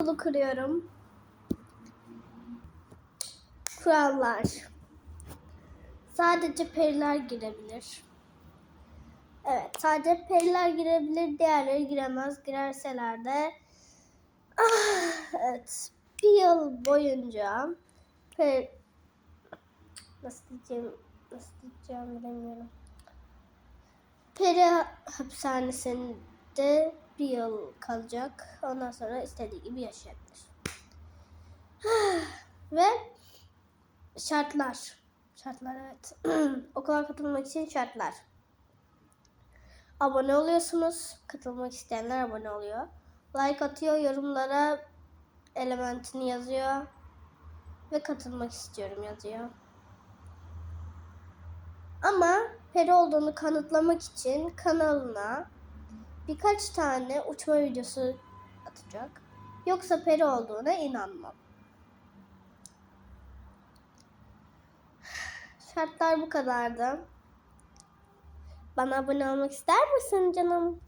Bunu kırıyorum. Kurallar. Sadece periler girebilir. Evet, sadece periler girebilir, diğerleri giremez. Girerseler de ah, evet, bir yıl boyunca per nasıl diyeceğim nasıl diyeceğim bilemiyorum. Peri hapishanesinde bir yıl kalacak. Ondan sonra istediği gibi yaşayabilir. Ve şartlar. Şartlar evet. Okula katılmak için şartlar. Abone oluyorsunuz. Katılmak isteyenler abone oluyor. Like atıyor, yorumlara elementini yazıyor. Ve katılmak istiyorum yazıyor. Ama peri olduğunu kanıtlamak için kanalına birkaç tane uçma videosu atacak. Yoksa peri olduğuna inanmam. Şartlar bu kadardı. Bana abone olmak ister misin canım?